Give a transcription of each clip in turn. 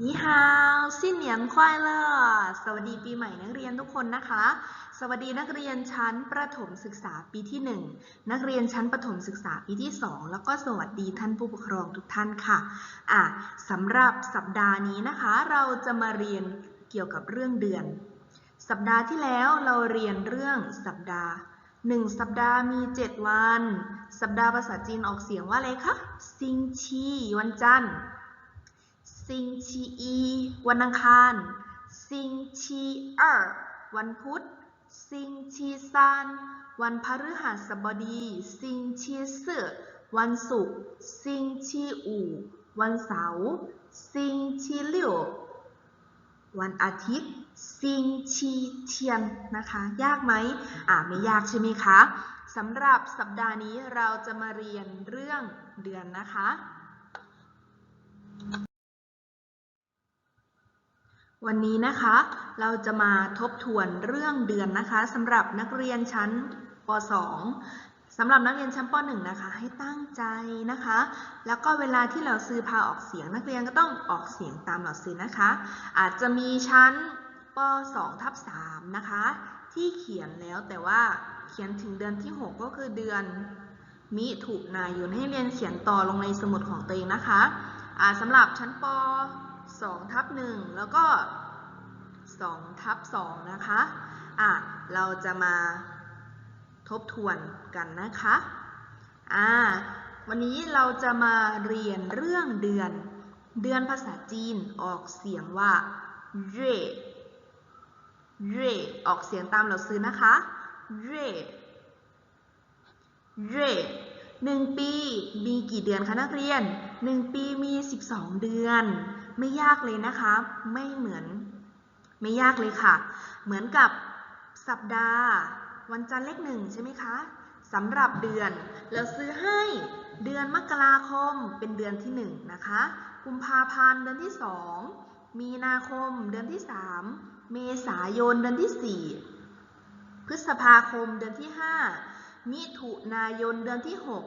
นีฮาวสิ้นเหนียนควายเลอสวัสดีปีใหม่นักเรียนทุกคนนะคะ สวัสดีนักเรียนชั้นประถมศึกษาปีที่ 1 นักเรียนชั้นประถมศึกษาปีที่ 2 แล้วก็สวัสดีท่านผู้ปกครองทุกท่านค่ะอะสำหรับสัปดาห์นี้นะคะ เราจะมาเรียนเกี่ยวกับเรื่องเดือน สัปดาห์ที่แล้วเราเรียนเรื่องสัปดาห์ 1 สัปดาห์มี 7 วัน สัปดาห์ภาษาจีนออกเสียงว่าอะไรคะซิงชีวันจันทร์ ซิงชีอีวันอังคารซิงชีเอวันพุธซิงชีซานวันพฤหัสบดีซิงชีเสือวันศุกร์ซิงชีอู่วันเสาร์ซิงชีเหลียววันอาทิตย์ซิงชีเทียนนะคะ ยากไหมอ่าไม่ยากใช่ไหมคะสำหรับสัปดาห์นี้เราจะมาเรียนเรื่องเดือนนะคะ วันนี้นะคะเราจะมาทบทวนเรื่องเดือนนะคะสำหรับนักเรียนชั้นป .2 สำหรับนักเรียนชั้นป .1 นะคะ ให้ตั้งใจนะคะ แล้วก็เวลาที่เราซื้อพาออกเสียง นักเรียนก็ต้องออกเสียงตามเราซื้อนะคะ อาจจะมีชั้นป .2 ทับ3นะคะ ที่เขียนแล้วแต่ว่าเขียนถึงเดือนที่ 6 ก็คือเดือนมิถุนายนให้เรียนเขียนต่อลงในสมุดของตัวเองนะคะอ่าสำหรับชั้นป 2ทับ1แล้วก็2ทับ2นะคะ อะ เราจะมาทบทวนกันนะคะ อ่า วันนี้เราจะมาเรียนเรื่องเดือน เดือนภาษาจีนออกเสียงว่าเร่เร่ออกเสียงตามเราซื้อนะคะเร่เร่หนึ่งปีมีกี่เดือนคะนักเรียนหนึ่งปีมี 12 เดือน ไม่ยากเลยนะคะ ไม่เหมือน ไม่ยากเลยค่ะ เหมือนกับสัปดาห์ วันจันทร์เลขหนึ่งใช่ไหมคะสำหรับเดือน เราซื้อให้เดือนมกราคมเป็นเดือนที่หนึ่งนะคะกุมภาพันธ์เดือนที่สองมีนาคมเดือนที่สามเมษายนเดือนที่สี่พฤษภาคมเดือนที่ห้ามิถุนายนเดือนที่หก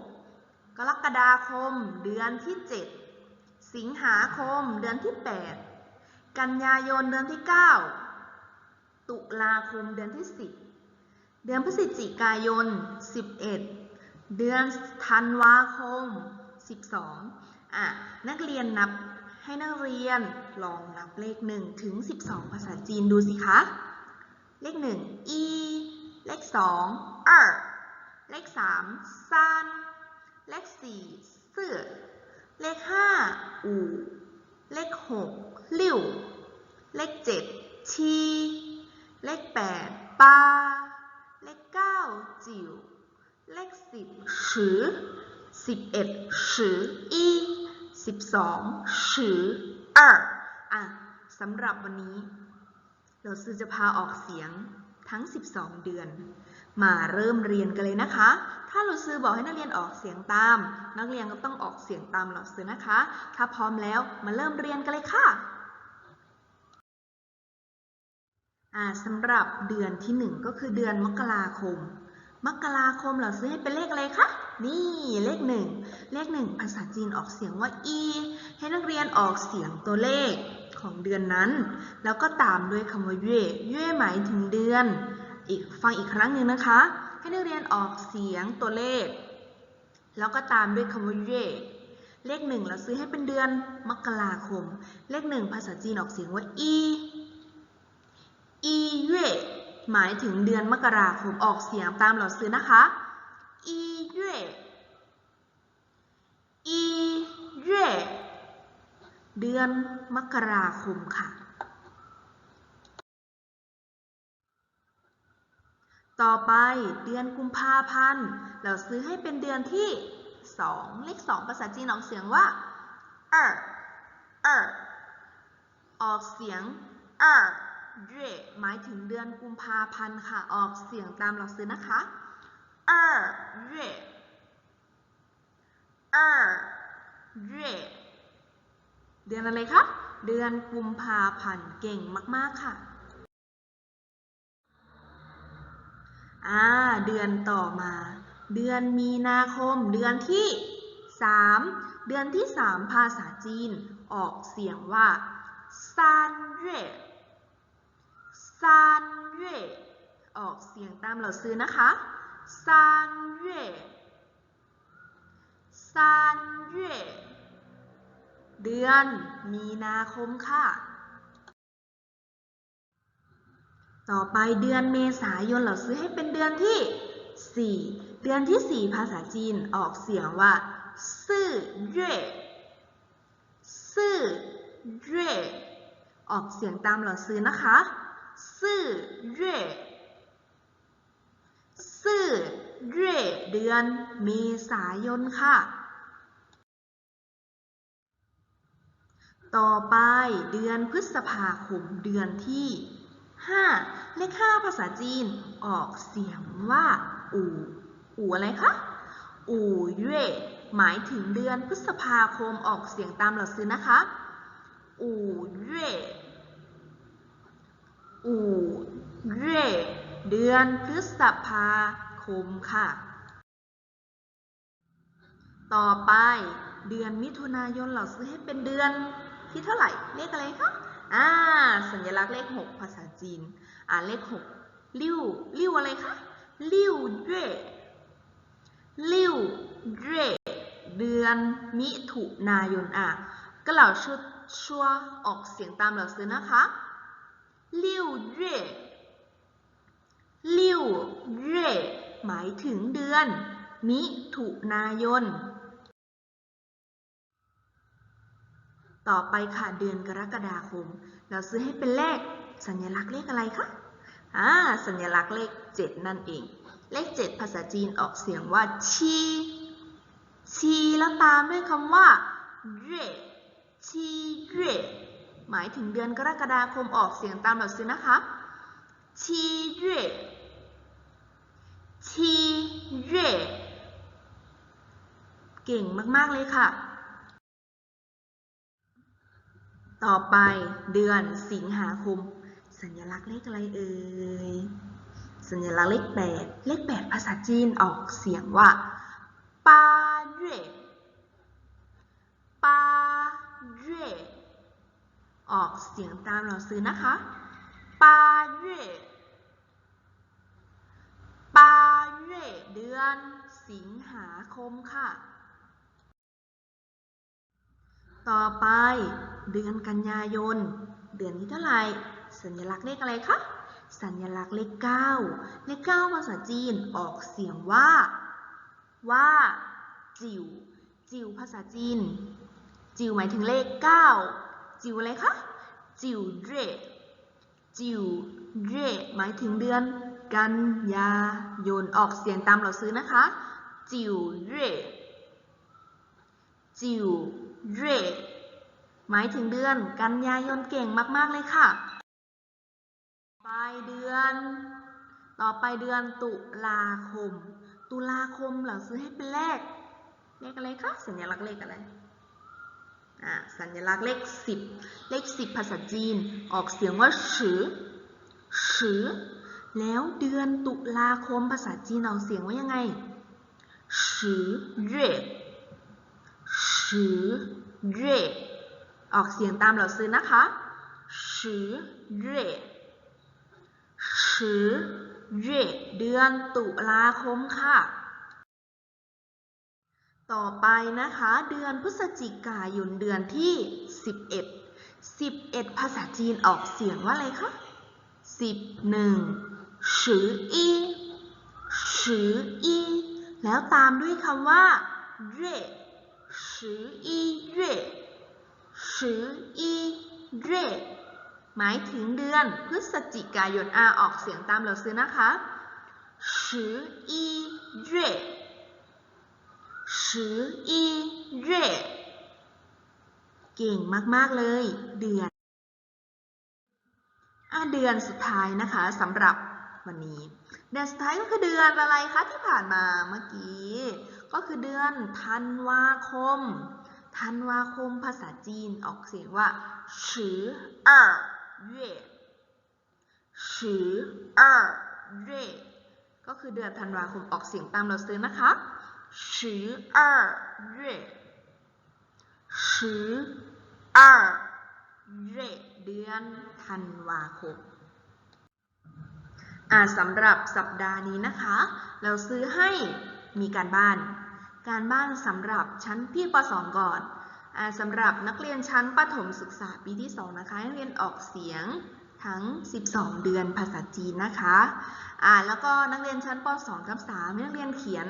กรกฎาคมเดือนที่เจ็ด สิงหาคมเดือนที่แปดกันยายนเดือนที่ 9 ตุลาคมเดือนที่ 10 เดือนพฤศจิกายน 11 เดือนธันวาคม 12 อะ นักเรียนนับให้นักเรียนลองนับเลข 1 ถึง 12 ภาษาจีนดูสิคะ เลข 1 อี เลข 2 เออเลข 3ซานเลข 4 เสื่อ เลข5อู่เลข6ลิ่วเลข7ชีเลข8ปาเลข9จิ๋วเลข10ชือ11ชืออี12ชือเอออะสำหรับวันนี้ เราซื้อจะพาออกเสียงทั้ง 12 เดือน มาเริ่มเรียนกันเลยนะคะ ถ้าเราซื้อบอกให้นักเรียนออกเสียงตาม นักเรียนก็ต้องออกเสียงตามเราซื้อนะคะ ถ้าพร้อมแล้วมาเริ่มเรียนกันเลยค่ะสำหรับเดือนที่หนึ่งก็คือเดือนมกราคม มกราคมเราซื้อให้เป็นเลขอะไรคะ นี่เลขหนึ่งเลขหนึ่งภาษาจีนออกเสียงว่า อี ให้นักเรียนออกเสียงตัวเลขของเดือนนั้น แล้วก็ตามด้วยคำว่าเย่เย่หมายถึงเดือน อีกฟังอีกครั้งหนึ่งนะคะ ให้นักเรียนออกเสียงตัวเลข แล้วก็ตามด้วยคำว่าเย่เลขหนึ่งเราซื้อให้เป็นเดือนมกราคม เลขหนึ่งภาษาจีนออกเสียงว่าอีอีเย่หมายถึงเดือนมกราคมออกเสียงตามเราซื้อนะคะอีเย่อีเย่เดือนมกราคมค่ะ ต่อไปเดือนกุมภาพันธ์ เราซื้อให้เป็นเดือนที่ 2 เลข 2 ภาษาจีนออกเสียงว่าเออเออออกเสียงเออเย่หมายถึงเดือนกุมภาพันธ์ค่ะ ออกเสียงตามเราซื้อนะคะเออเย่เออเย่เดือนอะไรคะเดือนกุมภาพันธ์ เก่งมาก ๆ ค่ะ อ่า เดือนต่อมา เดือนมีนาคม เดือนที่ 3 เดือนที่ 3 ภาษาจีน ออกเสียงว่าซานเย่ซานเย่ออกเสียงตามเราซื้อนะคะซานเย่ซานเย่เดือนมีนาคมค่ะ ต่อไปเดือนเมษายนเราซื้อให้เป็นเดือนที่ 4 เดือนที่ 4 ภาษาจีนออกเสียงว่าซื่อเย่ซื่อเย่ออกเสียงตามเราซื้อนะคะซื่อเย่ซื่อเย่เดือนเมษายนค่ะ ต่อไปเดือนพฤษภาคมเดือนที่ 5 เลข5ภาษาจีนออกเสียงว่าอู่อู่อะไรคะ อู่เย่หมายถึงเดือนพฤษภาคมออกเสียงตามเราซื้อนะคะ อู่เย่อู่เย่เดือนพฤษภาคมค่ะ ต่อไปเดือนมิถุนายนเราซื้อให้เป็นเดือนที่เท่าไหร่เลขอะไรคะ อ่าสัญลักษณ์เลข 6 ภาษาจีน อ่านเลข 6 ลิ้ว ลิ้วอะไรคะ ลิ้วเย่ลิ้วเย่เดือนมิถุนายน อะก็เหล่าชุดชัวออกเสียงตามเราซื้อนะคะลิ้วเย่ลิ้วเย่หมายถึงเดือน มิถุนายน ต่อไปค่ะเดือนกรกฎาคม เราซื้อให้เป็นเลขสัญลักษณ์เลขอะไรคะอ่าสัญลักษณ์เลข 7 นั่นเอง เลข 7 ภาษาจีนออกเสียงว่าชีชีแล้วตามด้วยคำว่าเย่ชีเย่หมายถึงเดือนกรกฎาคมออกเสียงตามเราซื้อนะคะชีเย่ชีเย่เก่งมาก ๆ เลยค่ะ ต่อไปเดือนสิงหาคม สัญลักษณ์เลขอะไรเอ่ย สัญลักษณ์เลขแปดเลขแปดภาษาจีนออกเสียงว่าปาเย่ปาเย่ออกเสียงตามเราซื้อนะคะปาเย่ปาเย่เดือนสิงหาคมค่ะ ต่อไปเดือนกันยายน เดือนที่เท่าไหร่ สัญลักษณ์เลขอะไรคะ สัญลักษณ์เลข 9 เลข 9 ภาษาจีนออกเสียงว่า ว่า จิ๋ว จิ๋วภาษาจีน จิ๋วหมายถึงเลข 9 จิ๋วอะไรคะ จิ๋วเร่จิ๋วเร่หมายถึงเดือนกันยายนออกเสียงตามเราซื้อนะคะ จิ๋วเร่จิ๋ว เร่หมายถึงเดือนกันยายนเก่งมาก ๆ เลยค่ะปลายเดือน ต่อไปเดือนตุลาคม ตุลาคมเราซื้อให้เป็นเลข เลขอะไรคะ สัญลักษณ์เลขอะไร อ่า สัญลักษณ์เลขสิบ เลขสิบภาษาจีน ออกเสียงว่าชือชือแล้วเดือนตุลาคมภาษาจีนออกเสียงว่ายังไงชือเย่ ชือเย่ออกเสียงตามเราซื้อนะคะชือเย่ชือเย่เดือนตุลาคมค่ะ ต่อไปนะคะ เดือนพฤศจิกายนเดือนที่ 11 11 ภาษาจีนออกเสียงว่าอะไรคะ11ชืออีชืออีแล้วตามด้วยคำว่าเย่ ชืออีเย่ชืออีเย่หมายถึงเดือนพฤศจิกายนอาออกเสียงตามเราซื้อนะคะชืออีเย่ชืออีเย่เก่งมากๆเลยเดือนอะเดือนสุดท้ายนะคะสำหรับวันนี้ เดือนสุดท้ายก็คือเดือนอะไรคะที่ผ่านมาเมื่อกี้ ก็คือเดือนธันวาคม ธันวาคมภาษาจีนออกเสียงว่าชือเอ่เย่ชือเอ่เย่ก็คือเดือนธันวาคมออกเสียงตามเราซื้อนะคะชือเอ่เย่ชือเอ่เย่เดือนธันวาคมสำหรับสัปดาห์นี้นะคะ เราซื้อให้มีการบ้าน การบ้านสำหรับชั้นพี่ป .2 ก่อนอ่าสำหรับนักเรียนชั้นประถมศึกษาปีที่ 2 นะคะให้เรียนออกเสียงทั้ง 12 เดือนภาษาจีนนะคะอ่าแล้วก็นักเรียนชั้นป .2 กับ3ให้นักเรียนเขียน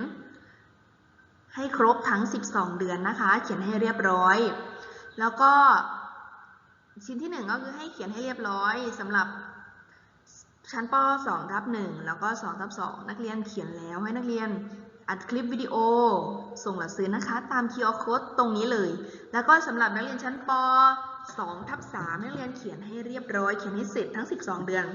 ให้ครบทั้ง 12 เดือนนะคะ เขียนให้เรียบร้อย แล้วก็ชิ้นที่ 1 ก็คือให้เขียนให้เรียบร้อยสำหรับชั้นป .2 ทับ1แล้วก็2ทับ2นักเรียนเขียนแล้วให้นักเรียน อัดคลิปวิดีโอ ส่งหลักซื้อนะคะ ตาม QR code ตรงนี้เลย แล้วก็สำหรับนักเรียนชั้นป 2 ทับ 3 นักเรียนเขียนให้เรียบร้อย เขียนให้เสร็จทั้ง 12 เดือน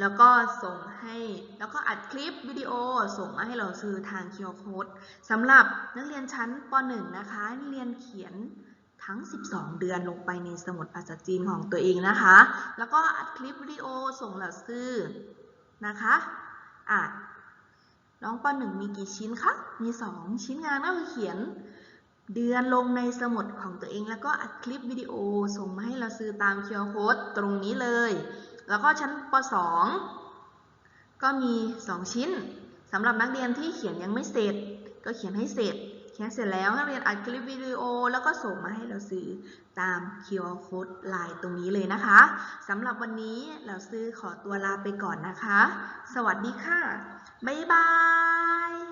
แล้วก็ส่งให้ แล้วก็อัดคลิปวิดีโอ ส่งมาให้เราซื้อทาง QR code สำหรับนักเรียนชั้นป .1 นะคะ นักเรียนเขียนทั้ง 12 เดือนลงไปในสมุดภาษาจีนของตัวเองนะคะ แล้วก็อัดคลิปวิดีโอส่งหล่าซื้อนะคะ อะ น้องป .1 มีกี่ชิ้นคะ มี 2 ชิ้นงานก็คือเขียน เดือนลงในสมุดของตัวเอง แล้วก็อัดคลิปวิดีโอส่งมาให้เราซื้อตาม QR code ตรงนี้เลย แล้วก็ชั้นป .2 ก็มี 2 ชิ้นสำหรับนักเรียนที่เขียนยังไม่เสร็จ ก็เขียนให้เสร็จ แค่เสร็จแล้วนักเรียนอัดคลิปวิดีโอ แล้วก็ส่งมาให้เราซื้อตาม QR code ไลน์ตรงนี้เลยนะคะสำหรับวันนี้เราซื้อขอตัวลาไปก่อนนะคะ สวัสดีค่ะ บ๊ายบาย